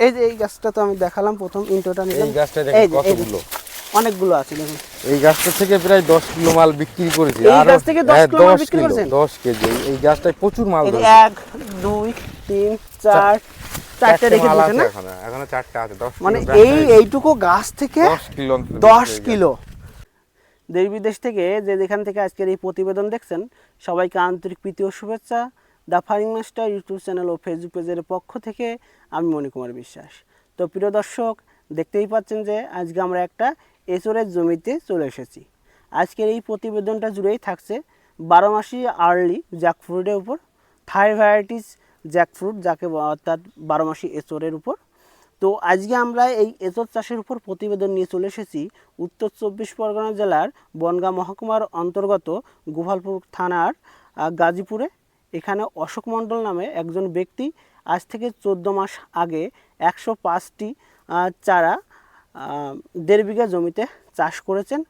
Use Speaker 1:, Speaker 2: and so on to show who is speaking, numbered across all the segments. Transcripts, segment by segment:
Speaker 1: এই যে এই গাছটা তো আমি দেখালাম প্রথম ইন্টোটা নিলাম।
Speaker 2: এই গাছটা দেখেন কতগুলো।
Speaker 1: অনেকগুলো আছে দেখুন।
Speaker 2: এই গাছটা থেকে প্রায় দশ কিলো মাল বিক্রি করেছি।
Speaker 1: এই গাছ থেকে 10
Speaker 2: হ্যাঁ,
Speaker 1: কিলো মাল বিক্রি করেছেন?
Speaker 2: 10 কেজি। এই- গাছটায় প্রচুর মাল ধরেছে।
Speaker 1: এক দুই তিন চার চারটে
Speaker 2: চারটে
Speaker 1: রেখে দিয়েছেন না?
Speaker 2: এখনও, চারটে আছে, 10
Speaker 1: মানে এই এইটুকু গাছ থেকে
Speaker 2: 10 কিলো অন্তত
Speaker 1: দশ
Speaker 2: বিক্রি হয়ে
Speaker 1: কিলো। দেশ বিদেশ থেকে যে যেখান থেকে আজকের এই প্রতিবেদন দেখছেন সবাইকে আন্তরিক প্রীতি ও শুভেচ্ছা। The farming master YouTube channel O Facebook পেজের পক্ষ থেকে আমি মণিকুমার বিশ্বাস। তো প্রিয় দর্শক, দেখতেই পাচ্ছেন যে আজকে আমরা একটা এসরের জমিতে চলে এসেছি। আজকের এই প্রতিবেদনটা জুড়েই থাকছে বারো মাসি আর্লি জ্যাকফ্রুটের উপর থাই ভ্যারাইটিস জ্যাকফ্রুট যাকে অর্থাৎ বারো মাসি এসরের উপর। তো আজকে আমরা এই এঁচড় চাষের উপর প্রতিবেদন নিয়ে চলে এসেছি উত্তর চব্বিশ পরগনা জেলার বনগাঁ মহকুমার অন্তর্গত গোপালপুর থানার গাজীপুরে। এখানে অশোক মণ্ডল নামে একজন ব্যক্তি আজ থেকে চোদ্দ মাস আগে একশো পাঁচটি চারা দেড় বিঘা জমিতে চাষ করেছেন।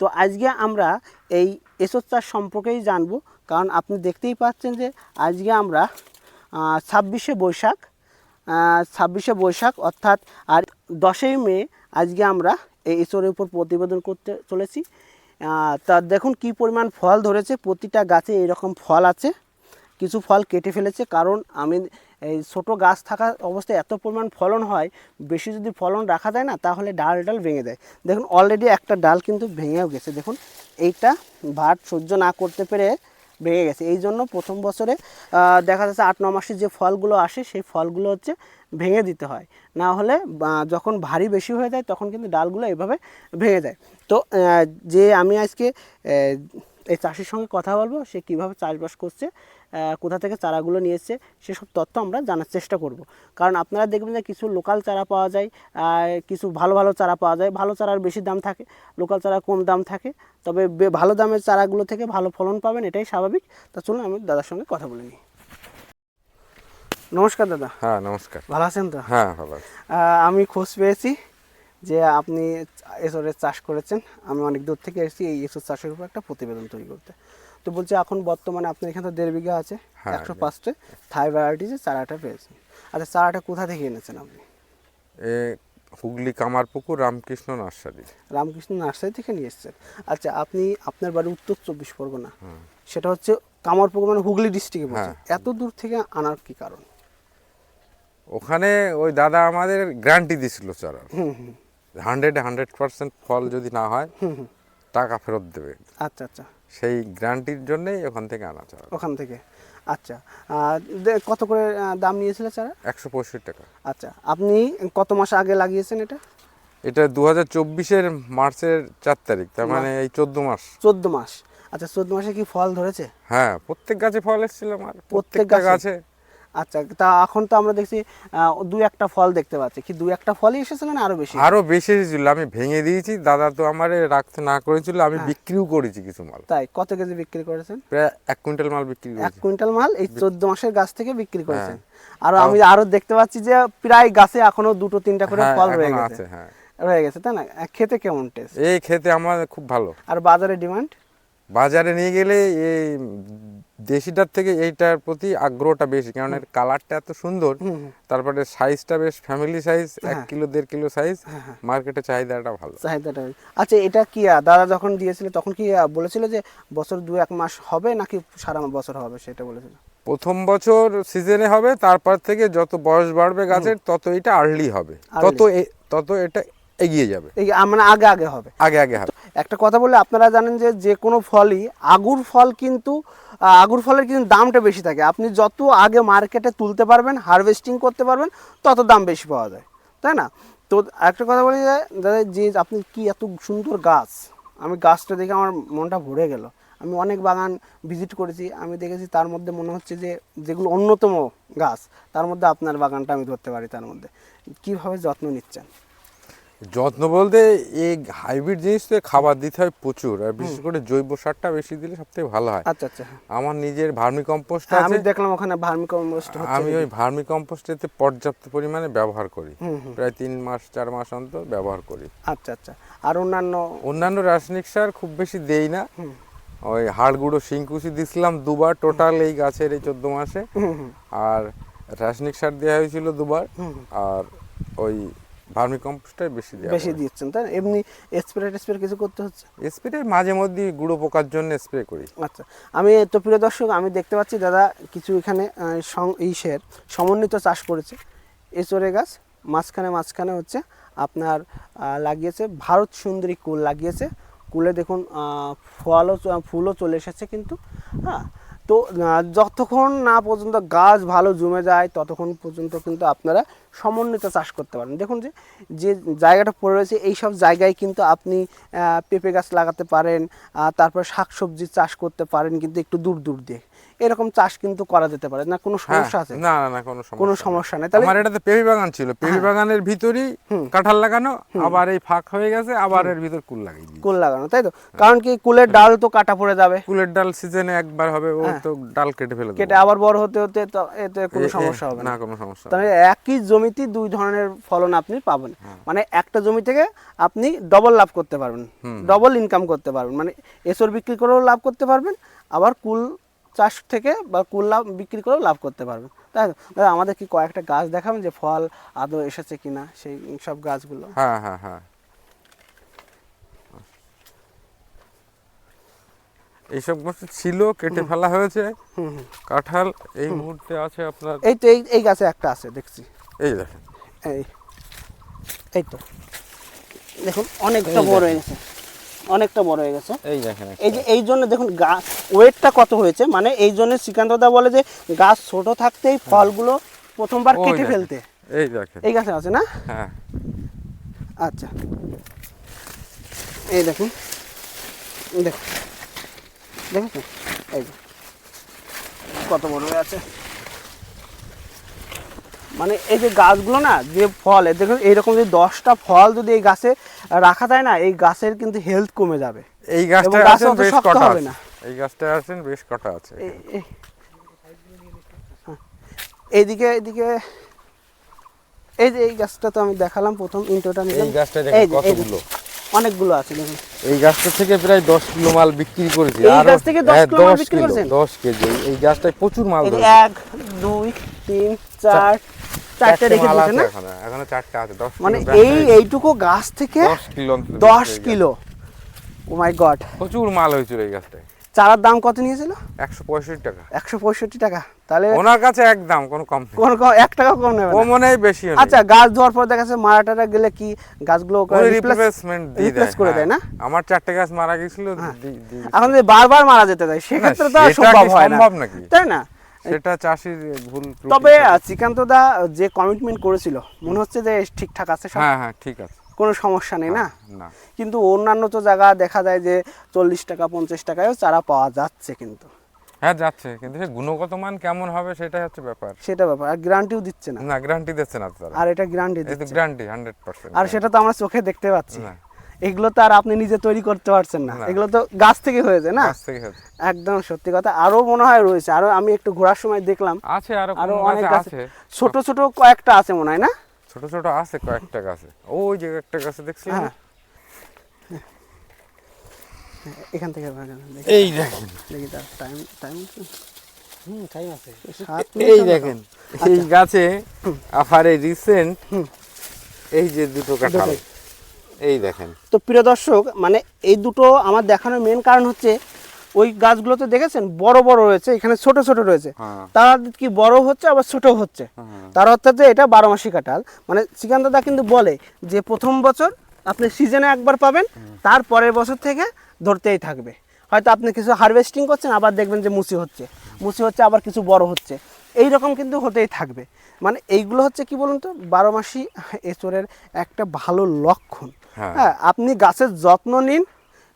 Speaker 1: তো আজকে আমরা এই এসব চাষ সম্পর্কেই জানব। কারণ আপনি দেখতেই পাচ্ছেন যে আজকে আমরা ছাব্বিশে বৈশাখ ছাব্বিশে বৈশাখ অর্থাৎ আর দশই মে আজকে আমরা এই এসরের উপর প্রতিবেদন করতে চলেছি। তা দেখুন কি পরিমাণ ফল ধরেছে। প্রতিটা গাছে এরকম ফল আছে। কিছু ফল কেটে ফেলেছে। কারণ আমি, এই ছোটো গাছ থাকা অবস্থায় এত পরিমাণ ফলন হয়, বেশি যদি ফলন রাখা যায় না, তাহলে ডাল ডাল ভেঙে দেয়। দেখুন অলরেডি একটা ডাল কিন্তু ভেঙেও গেছে। দেখুন, এইটা ভাত সহ্য না করতে পেরে ভেঙে গেছে। এই জন্য প্রথম বছরে দেখা যাচ্ছে আট, ন মাসে যে ফলগুলো আসে, সেই ফলগুলো হচ্ছে ভেঙে দিতে হয়। না হলে যখন ভারী বেশি হয়ে যায়, তখন কিন্তু ডালগুলো এভাবে ভেঙে যায়। তো যে আমি আজকে এই চাষির সঙ্গে কথা বলব সে কীভাবে চাষবাস করছে কোথা থেকে চারাগুলো নিয়েছে সেসব তথ্য আমরা জানার চেষ্টা করব। কারণ আপনারা দেখবেন যে কিছু লোকাল চারা পাওয়া যায় কিছু ভালো ভালো চারা পাওয়া যায়। ভালো চারার বেশি দাম থাকে লোকাল চারা কম দাম থাকে। তবে ভালো দামের চারাগুলো থেকে ভালো ফলন পাবেন এটাই স্বাভাবিক। তা চলুন আমি দাদার সঙ্গে কথা বলে নিই। নমস্কার দাদা।
Speaker 2: হ্যাঁ নমস্কার।
Speaker 1: ভালো আছেন তো?
Speaker 2: হ্যাঁ ভালো
Speaker 1: আমি খোঁজ পেয়েছি। যে আপনি এসরের চাষ করেছেন আমি অনেক দূর থেকে এসেছি এই এসর চাষের উপর একটা প্রতিবেদন তৈরি করতে। তো বলছি এখন বর্তমানে আপনার এখানে তো দেড় বিঘা আছে
Speaker 2: হ্যাঁ,
Speaker 1: একশো পাঁচটে থাই ভ্যারাইটিসের চারাটা পেয়েছেন। আচ্ছা চারাটা কোথা থেকে এনেছেন আপনি?
Speaker 2: হুগলি কামারপুকুর রামকৃষ্ণ নার্সারি।
Speaker 1: রামকৃষ্ণ নার্সারি থেকে নিয়ে এসেছেন। আচ্ছা আপনি আপনার বাড়ি উত্তর চব্বিশ পরগনা। সেটা হচ্ছে কামারপুকুর মানে হুগলি ডিস্ট্রিক্টে বলছে।
Speaker 2: হ্যাঁ।
Speaker 1: এত দূর থেকে আনার কি কারণ?
Speaker 2: ওখানে ওই দাদা আমাদের গ্যারান্টি দিছিল চারা
Speaker 1: হুম হুম।
Speaker 2: হান্ড্রেড হান্ড্রেড পার্সেন্ট ফল যদি না হয় টাকা ফেরত দেবে।
Speaker 1: আচ্ছা আচ্ছা।
Speaker 2: সেই গ্যারান্টির জন্যই ওখান থেকে আনা চারা
Speaker 1: ওখান থেকে। আচ্ছা। কত করে দাম নিয়েছিল চারা?
Speaker 2: একশো পঁয়ষট্টি টাকা।
Speaker 1: আচ্ছা। আপনি কত মাস আগে লাগিয়েছেন এটা?
Speaker 2: এটা দু হাজার চব্বিশের মার্চের চার তারিখ তার মানে এই চোদ্দ মাস।
Speaker 1: চোদ্দ মাস। আচ্ছা চোদ্দ মাসে কি ফল ধরেছে?
Speaker 2: হ্যাঁ প্রত্যেক গাছে ফল এসেছিল আমার। প্রত্যেকটা
Speaker 1: গাছে? আচ্ছা তা এখন তো আমরা দেখছি দু একটা ফল দেখতে পাচ্ছি। কি দু একটা ফলই এসেছে না আরও বেশি?
Speaker 2: আরও বেশি এসেছিল আমি ভেঙে দিয়েছি দাদা তো আমার রাখতে না করেছিল আমি
Speaker 1: হ্যাঁ।
Speaker 2: বিক্রিও করেছি কিছু মাল।
Speaker 1: তাই কত কেজি বিক্রি করেছেন?
Speaker 2: প্রায় এক কুইন্টাল মাল বিক্রি
Speaker 1: এক
Speaker 2: করেছি।
Speaker 1: কুইন্টাল মাল এই চোদ্দ মাসের গাছ থেকে বিক্রি করেছেন।
Speaker 2: হ্যাঁ।
Speaker 1: আর আমি আরও দেখতে পাচ্ছি যে প্রায় গাছে এখনও দুটো তিনটা করে
Speaker 2: হ্যাঁ,
Speaker 1: ফল রয়ে গেছে।
Speaker 2: হ্যাঁ।
Speaker 1: রয়ে গেছে তাই না? খেতে কেমন টেস্ট
Speaker 2: এই খেতে আমার খুব ভালো।
Speaker 1: আর বাজারে ডিমান্ড?
Speaker 2: বাজারে নিয়ে গেলে এই দেশিটার থেকে এইটার প্রতি আগ্রহটা বেশি কারণ এর কালারটা এত সুন্দর তারপরে সাইজটা বেশ ফ্যামিলি সাইজ এক
Speaker 1: হ্যাঁ।
Speaker 2: কিলো দেড় কিলো সাইজ
Speaker 1: হ্যাঁ, হ্যাঁ।
Speaker 2: মার্কেটে চাহিদাটা ভালো।
Speaker 1: চাহিদাটা আচ্ছা এটা কি দাদা যখন দিয়েছিল তখন কি বলেছিল যে বছর দু এক মাস হবে নাকি সারা বছর হবে সেটা বলেছিল?
Speaker 2: প্রথম বছর সিজনে হবে তারপর থেকে যত বয়স বাড়বে গাছের তত এটা আর্লি হবে। তত তত এটা এগিয়ে যাবে।
Speaker 1: এই মানে আগে আগে হবে।
Speaker 2: আগে আগে হবে।
Speaker 1: একটা কথা বললে আপনারা জানেন যে যে কোনো ফলই আগুর ফল কিন্তু আগুর ফলের কিন্তু দামটা বেশি থাকে। আপনি যত আগে মার্কেটে তুলতে পারবেন হারভেস্টিং করতে পারবেন তত দাম বেশি পাওয়া যায়। তাই না? তো একটা কথা বলি যে দাদা যে আপনি কি এত সুন্দর গাছ আমি গাছটা দেখে আমার মনটা ভরে গেল। আমি অনেক বাগান ভিজিট করেছি আমি দেখেছি তার মধ্যে মনে হচ্ছে যে যেগুলো অন্যতম গাছ তার মধ্যে আপনার বাগানটা আমি ধরতে পারি তার মধ্যে। কীভাবে যত্ন নিচ্ছেন?
Speaker 2: যত্ন বলতে এই হাইব্রিড জিনিস তো খাবার দিতে হয় প্রচুর আর বিশেষ করে জৈব সারটা বেশি দিলে সবথেকে ভালো হয়।
Speaker 1: আচ্ছা আচ্ছা হ্যাঁ।
Speaker 2: আমার নিজের ভার্মি কম্পোস্ট
Speaker 1: হ্যাঁ, আমি দেখলাম ওখানে ভার্মি কম্পোস্ট হচ্ছে
Speaker 2: আমি ওই ভার্মি কম্পোস্টেতে পর্যাপ্ত পরিমাণে ব্যবহার করি। প্রায় তিন মাস চার মাস অন্তর ব্যবহার করি।
Speaker 1: আচ্ছা আচ্ছা। আর অন্যান্য?
Speaker 2: অন্যান্য রাসায়নিক সার খুব বেশি দেই না। ওই হাড় গুঁড়ো শিংকুচি দিছিলাম দুবার টোটাল এই গাছের এই চোদ্দ মাসে। আর রাসায়নিক সার দেওয়া হয়েছিল দুবার। আর ওই ভার্মি কম্পোস্টটাই বেশি দেওয়া
Speaker 1: বেশি দিচ্ছেন তাই? এমনি স্প্রে টেস্প্রে কিছু করতে হচ্ছে?
Speaker 2: স্প্রে মাঝে মধ্যে গুঁড়ো পোকার জন্য স্প্রে করি।
Speaker 1: আচ্ছা আমি তো প্রিয় দর্শক আমি দেখতে পাচ্ছি দাদা কিছু এখানে ইসের সমন্বিত চাষ করেছে। এচরে গাছ মাঝখানে মাঝখানে হচ্ছে আপনার লাগিয়েছে ভারত সুন্দরী কুল লাগিয়েছে। কুলে দেখুন ফলও ফুলও চলে এসেছে কিন্তু হ্যাঁ তো যতক্ষণ না পর্যন্ত গাছ ভালো জমে যায়, ততক্ষণ পর্যন্ত কিন্তু আপনারা সমন্বিত চাষ করতে পারেন। দেখুন যে যে জায়গাটা পড়ে রয়েছে এই সব জায়গায় কিন্তু আপনি পেঁপে গাছ লাগাতে পারেন তারপর শাকসবজি চাষ করতে পারেন, কিন্তু একটু দূর দূর দিয়ে। এরকম চাষ কিন্তু করা যেতে পারে। না কোনো
Speaker 2: হ্যাঁ,
Speaker 1: সমস্যা আছে?
Speaker 2: না না না কোনো সমস্যা
Speaker 1: কোনো সমস্যা নেই। তাহলে
Speaker 2: আমার এটাতে পেঁপে বাগান ছিল। পেঁপে বাগানের ভিতরই কাঁঠাল লাগানো আবার এই ফাঁক হয়ে গেছে আবার এর ভিতর কুল লাগিয়ে দিই
Speaker 1: কুল লাগানো তাই তো? কারণ কি কুলের ডাল তো কাটা পড়ে যাবে।
Speaker 2: কুলের ডাল সিজনে একবার হবে ও তো ডাল কেটে ফেলে
Speaker 1: কেটে আবার বড় হতে হতে তো এতে কোনো সমস্যা হবে
Speaker 2: না। কোনো সমস্যা
Speaker 1: তাহলে একই জমিতে দুই ধরনের ফলন আপনি পাবেন।
Speaker 2: হ্যাঁ।
Speaker 1: মানে একটা জমি থেকে আপনি ডবল লাভ করতে পারবেন। ডবল ইনকাম করতে পারবেন। মানে এসর বিক্রি করেও লাভ করতে পারবেন আবার কুল চাষ থেকে বা কুল লাভ বিক্রি করেও লাভ করতে পারবেন। তাই দাদা আমাদের কি কয়েকটা গাছ দেখাবেন যে ফল আদৌ এসেছে কিনা সেই সব গাছগুলো?
Speaker 2: হ্যাঁ হ্যাঁ হ্যাঁ। এইসব গাছ ছিল কেটে ফেলা হয়েছে। কাঁঠাল এই মুহূর্তে আছে আপনার।
Speaker 1: এই তো এই এই গাছে একটা আছে দেখছি।
Speaker 2: এই দেখেন।
Speaker 1: এই এই তো। দেখুন অনেকটা বড় হয়ে গেছে। অনেকটা বড় হয়ে গেছে।
Speaker 2: এই দেখেন
Speaker 1: এই যে এই জন্য দেখুন গাছ ওয়েটটা কত হয়েছে? মানে এই জন্য শ্রীকান্তদা বলে যে গাছ ছোট থাকতেই ফলগুলো প্রথমবার কেটে ফেলতে।
Speaker 2: এই দেখেন।
Speaker 1: এই গাছে আছে না?
Speaker 2: হ্যাঁ।
Speaker 1: আচ্ছা। এই দেখুন। দেখুন। দেখেছেন? এই কত বড় হয়ে আছে? মানে এই যে গাছগুলো না যে ফল এই দেখুন এইরকম যদি দশটা ফল যদি এই গাছে রাখা যায় না এই গাছের কিন্তু হেলথ কমে যাবে
Speaker 2: এই গাছটা
Speaker 1: গাছ
Speaker 2: আছেন বেশ কটা
Speaker 1: হবে না।
Speaker 2: এই গাছটা আছেন বেশ কটা আছে
Speaker 1: হ্যাঁ। এইদিকে এইদিকে এই যে এই গাছটা তো আমি দেখালাম প্রথম ইন্টোটা নিলাম
Speaker 2: এই গাছটা দেখেন কতগুলো।
Speaker 1: অনেকগুলো আছে দেখুন
Speaker 2: এই গাছটা থেকে প্রায় দশ কিলো মাল বিক্রি করেছি
Speaker 1: এই গাছ থেকে 10
Speaker 2: হ্যাঁ,
Speaker 1: কিলো মাল বিক্রি করেছেন?
Speaker 2: 10 কেজি এই গাছটায় প্রচুর মাল ধরেছে।
Speaker 1: এক দুই তিন চার চারটে রেখে না?
Speaker 2: এখনও চারটে আছে 10
Speaker 1: মানে এই এইটুকু গাছ থেকে
Speaker 2: 10 কিলো অন্তত
Speaker 1: দশ
Speaker 2: বিক্রি হয়ে
Speaker 1: কিলো। Oh my god.
Speaker 2: প্রচুর মাল হয়েছিল এই গাছটায়।
Speaker 1: চারার দাম কত নিয়েছিল?
Speaker 2: একশো পঁয়ষট্টি টাকা।
Speaker 1: একশো পঁয়ষট্টি টাকা। তাহলে
Speaker 2: ওনার কাছে একদম কোনো কম
Speaker 1: কোন এক টাকা কম নেবে
Speaker 2: ও মনে হয় বেশি
Speaker 1: আচ্ছা গাছ দেওয়ার পর দেখা যাচ্ছে মারা টারা গেলে কি গাছগুলো
Speaker 2: রিপ্লেসমেন্ট দিয়ে
Speaker 1: replace করে দেয় না?
Speaker 2: হ্যাঁ। আমার চারটে গাছ মারা গেছিল দি-
Speaker 1: এখন যদি বারবার মারা যেতে দেয় সেক্ষেত্রে তো সম্ভব হয় না।
Speaker 2: সম্ভব নাকি?
Speaker 1: তাই না?
Speaker 2: সেটা চাষির ভুল
Speaker 1: তবে শ্রীকান্ত দা যে কমিটমেন্ট করেছিল মনে হচ্ছে যে ঠিকঠাক আছে সব?
Speaker 2: হ্যাঁ হ্যাঁ ঠিক আছে।
Speaker 1: কোনো সমস্যা নেই না?
Speaker 2: না।
Speaker 1: কিন্তু অন্যান্য তো জায়গা দেখা যায় যে চল্লিশ টাকা পঞ্চাশ টাকায়ও চারা পাওয়া যাচ্ছে কিন্তু।
Speaker 2: হ্যাঁ যাচ্ছে। কিন্তু সে গুণগত মান কেমন হবে সেটাই হচ্ছে ব্যাপার।
Speaker 1: সেটা ব্যাপার। আর গ্যারান্টিও দিচ্ছে না।
Speaker 2: না গ্যারান্টি দিচ্ছে না
Speaker 1: আর এটা গ্যারান্টি দিচ্ছে।
Speaker 2: গ্যারান্টি হান্ড্রেড পার্সেন্ট
Speaker 1: আর সেটা তো আমরা চোখে দেখতে পাচ্ছি।
Speaker 2: না।
Speaker 1: এগুলো তো আর আপনি নিজে তৈরি করতে পারছেন না। এগুলো তো গাছ থেকে হয়েছে না। একদম সত্যি কথা। আরও মনে হয় রয়েছে। আরও আমি একটু ঘোরার সময় দেখলাম।
Speaker 2: আছে আরও
Speaker 1: অনেক
Speaker 2: আছে
Speaker 1: ছোট ছোট কয়েকটা আছে মনে হয় না?
Speaker 2: ছোট ছোট আছে কয়েকটা গাছে। ওই যে একটা গাছে দেখছিলাম
Speaker 1: হ্যাঁ। এখান থেকে
Speaker 2: এই দেখেন।
Speaker 1: দেখি তার টাইম টাইম
Speaker 3: হুম টাইম আছে।
Speaker 2: এই দেখেন। এই গাছে আফারে রিসেন্ট এই যে দুটো কাঁঠাল। এই দেখেন।
Speaker 1: তো প্রিয় দর্শক মানে এই দুটো আমার দেখানোর মেন কারণ হচ্ছে ওই গাছগুলোতে দেখেছেন বড় বড় রয়েছে এখানে ছোট ছোট রয়েছে।
Speaker 2: হ্যাঁ।
Speaker 1: তারা কি বড় হচ্ছে আবার ছোট হচ্ছে? তার অর্থাৎ যে এটা বারো মাসি কাঁঠাল। মানে শ্রীকান্তদা কিন্তু বলে যে প্রথম বছর আপনি সিজনে একবার পাবেন তার পরের বছর থেকে ধরতেই থাকবে। হয়তো আপনি কিছু হারভেস্টিং করছেন আবার দেখবেন যে মুসি হচ্ছে। মুসি হচ্ছে আবার কিছু বড় হচ্ছে। এই রকম কিন্তু হতেই থাকবে। মানে এইগুলো হচ্ছে কি বলুন তো বারো মাসি এচরের একটা ভালো লক্ষণ।
Speaker 2: হ্যাঁ।
Speaker 1: হ্যাঁ আপনি গাছের যত্ন নিন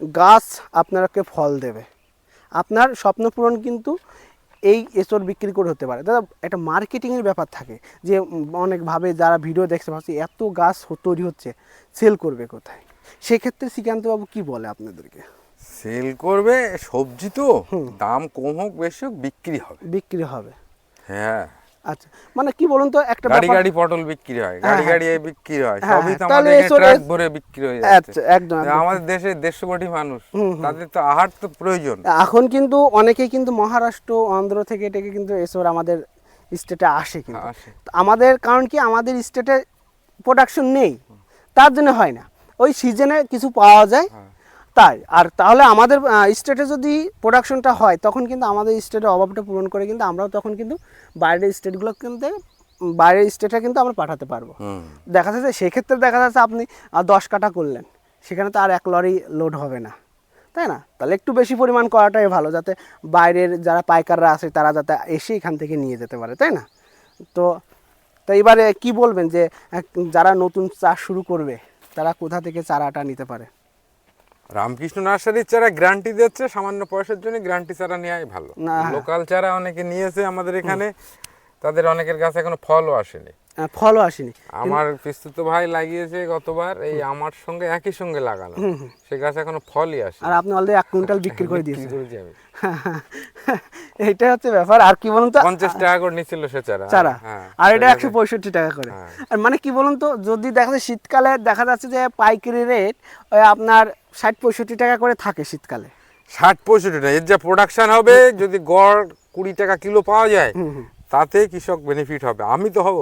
Speaker 1: গাছ আপনাকে ফল দেবে। আপনার স্বপ্ন পূরণ কিন্তু এই এসর বিক্রি করে হতে পারে। দাদা একটা মার্কেটিংয়ের ব্যাপার থাকে যে অনেকভাবে যারা ভিডিও দেখতে পাচ্ছে এত গাছ তৈরি হচ্ছে সেল করবে কোথায়? সেক্ষেত্রে শ্রীকান্তবাবু কি বলে আপনাদেরকে?
Speaker 2: সেল করবে সবজি তো দাম কম হোক বেশি হোক বিক্রি হবে।
Speaker 1: বিক্রি হবে।
Speaker 2: হ্যাঁ।
Speaker 1: আচ্ছা মানে কি বলুন তো একটা
Speaker 2: গাড়ি গাড়ি পটল বিক্রি হয় গাড়ি
Speaker 1: হ্যাঁ।
Speaker 2: গাড়ি এই বিক্রি হয়
Speaker 1: হ্যাঁ,
Speaker 2: সবই তো
Speaker 1: হ্যাঁ,
Speaker 2: আমাদের ট্রাক ভরে বিক্রি হয়ে যাচ্ছে
Speaker 1: আচ্ছা, একদম।
Speaker 2: আমাদের দেশে দেড়শো কোটি মানুষ তাদের তো আহার তো প্রয়োজন
Speaker 1: এখন কিন্তু অনেকেই কিন্তু মহারাষ্ট্র অন্ধ্র থেকে এটাকে কিন্তু এসর আমাদের স্টেটে আসে কিন্তু। আমাদের কারণ কি আমাদের স্টেটে প্রোডাকশন নেই তার জন্য হয় না ওই সিজনে কিছু পাওয়া যায়
Speaker 2: হ্যাঁ।
Speaker 1: তাই। আর তাহলে আমাদের স্টেটে যদি প্রোডাকশনটা হয় তখন কিন্তু আমাদের স্টেটের অভাবটা পূরণ করে কিন্তু আমরাও তখন কিন্তু বাইরের স্টেটগুলো কিন্তু বাইরের স্টেটে কিন্তু আমরা পাঠাতে পারব। দেখা যাচ্ছে সেক্ষেত্রে দেখা যাচ্ছে আপনি দশ কাটা করলেন সেখানে তো আর এক লরি লোড হবে না। তাই না? তাহলে একটু বেশি পরিমাণ করাটাই ভালো যাতে বাইরের যারা পাইকাররা আছে তারা যাতে এসে এখান থেকে নিয়ে যেতে পারে তাই না? তো তো এবারে কি বলবেন যে যারা নতুন চাষ শুরু করবে তারা কোথা থেকে চারাটা নিতে পারে?
Speaker 2: রামকৃষ্ণ নার্সারির চারা গ্যারান্টি দিচ্ছে সামান্য পয়সার জন্য গ্যারান্টি চারা নেওয়াই ভালো। লোকাল চারা অনেকে নিয়েছে আমাদের এখানে তাদের অনেকের কাছে এখনও ফলও আসেনি।
Speaker 1: ফলও আসেনি।
Speaker 2: আমার পিস্তুত ভাই লাগিয়েছে গতবার এই আমার সঙ্গে একই সঙ্গে লাগানো। সে গাছ এখনও ফলই আসে
Speaker 1: আর আপনি অলরেডি এক কুইন্টাল বিক্রি করে দিয়েছেন।
Speaker 2: আমি
Speaker 1: এইটাই হচ্ছে ব্যাপার। আর কি বলুন তো?
Speaker 2: পঞ্চাশ টাকা করে নিচ্ছিল সে চারা।
Speaker 1: চারা।
Speaker 2: হ্যাঁ
Speaker 1: আর এটা একশো পঁয়ষট্টি টাকা করে।
Speaker 2: হ্যাঁ।
Speaker 1: আর মানে কি বলুন তো যদি দেখা যায় শীতকালে দেখা যাচ্ছে যে পাইকারি রেট ওই আপনার ষাট পঁয়ষট্টি টাকা করে থাকে শীতকালে।
Speaker 2: ষাট পঁয়ষট্টি টাকা। এর যা প্রোডাকশন হবে যদি গড় কুড়ি টাকা কিলো পাওয়া যায় তাতে কৃষক বেনিফিট হবে। আমি তো হব।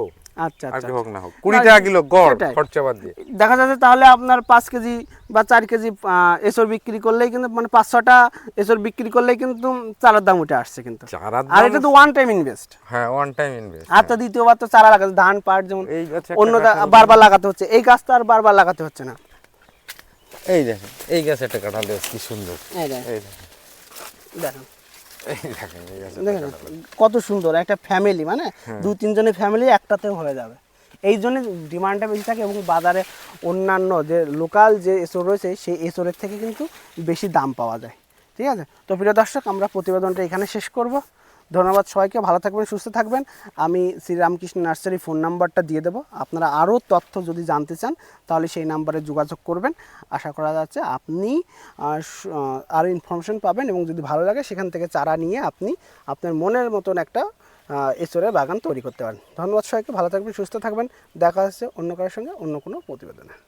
Speaker 1: আচ্ছা আচ্ছা।
Speaker 2: হোক না হোক। কুড়ি টাকা কিলো গড় খরচা বাদ দিয়ে।
Speaker 1: দেখা যাচ্ছে তাহলে আপনার পাঁচ কেজি বা চার কেজি এসর বিক্রি করলেই কিন্তু মানে পাঁচ ছটা এসর বিক্রি করলেই কিন্তু চারার দাম উঠে আসছে কিন্তু। আর এটা তো ওয়ান টাইম ইনভেস্ট
Speaker 2: হ্যাঁ ওয়ান টাইম ইনভেস্ট
Speaker 1: আর তো দ্বিতীয়বার তো চারা লাগাতে ধান পাট যেমন
Speaker 2: একটা
Speaker 1: অন্য বারবার লাগাতে হচ্ছে। এই গাছ তো আর বারবার লাগাতে হচ্ছে না।
Speaker 2: এই দেখেন এই গাছে একটা কাঁঠাল গাছ কি সুন্দর।
Speaker 1: এই দেখেন। কত সুন্দর একটা ফ্যামিলি মানে দু তিনজনের ফ্যামিলি একটাতেও হয়ে যাবে। এই জন্য ডিমান্ডটা বেশি থাকে এবং বাজারে অন্যান্য যে লোকাল যে এসর রয়েছে সেই এসরের থেকে কিন্তু বেশি দাম পাওয়া যায়। ঠিক আছে? তো প্রিয় দর্শক আমরা প্রতিবেদনটা এখানে শেষ করব। ধন্যবাদ সবাইকে, ভালো থাকবেন, সুস্থ থাকবেন। আমি শ্রীরামকৃষ্ণ নার্সারি ফোন নাম্বারটা দিয়ে দেবো। আপনারা আরও তথ্য যদি জানতে চান, তাহলে সেই নাম্বারে যোগাযোগ করবেন। আশা করা যাচ্ছে আপনি আরও ইনফরমেশন পাবেন এবং যদি ভালো লাগে, সেখান থেকে চারা নিয়ে আপনি আপনার মনের মতন একটা এসরের বাগান তৈরি করতে পারেন। ধন্যবাদ সবাইকে, ভালো থাকবেন, সুস্থ থাকবেন। দেখা হচ্ছে অন্য কারোর সঙ্গে অন্য কোনো প্রতিবেদনে।